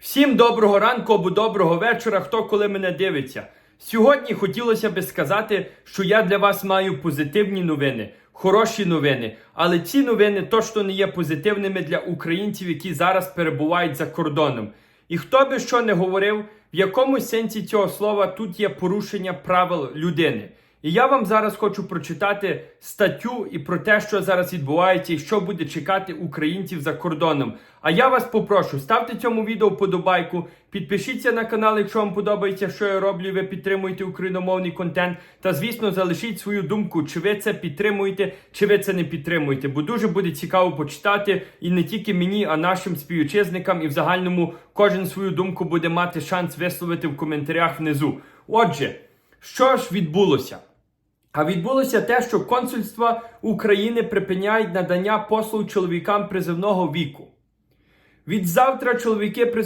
Всім доброго ранку або доброго вечора, хто коли мене дивиться. Сьогодні хотілося би сказати, що я для вас маю позитивні новини, хороші новини. Але ці новини точно не є позитивними для українців, які зараз перебувають за кордоном. І хто би що не говорив, в якомусь сенсі цього слова тут є порушення правил людини. І я вам зараз хочу прочитати статтю і про те, що зараз відбувається, і що буде чекати українців за кордоном. А я вас попрошу, ставте цьому відео вподобайку, підпишіться на канал, якщо вам подобається, що я роблю, ви підтримуєте україномовний контент. Та звісно, залишіть свою думку, чи ви це підтримуєте, чи ви це не підтримуєте. Бо дуже буде цікаво почитати і не тільки мені, а нашим співвітчизникам, і в загальному кожен свою думку буде мати шанс висловити в коментарях внизу. Отже, що ж відбулося? А відбулося те, що консульства України припиняють надання послуг чоловікам призивного віку. Від завтра чоловіки призивного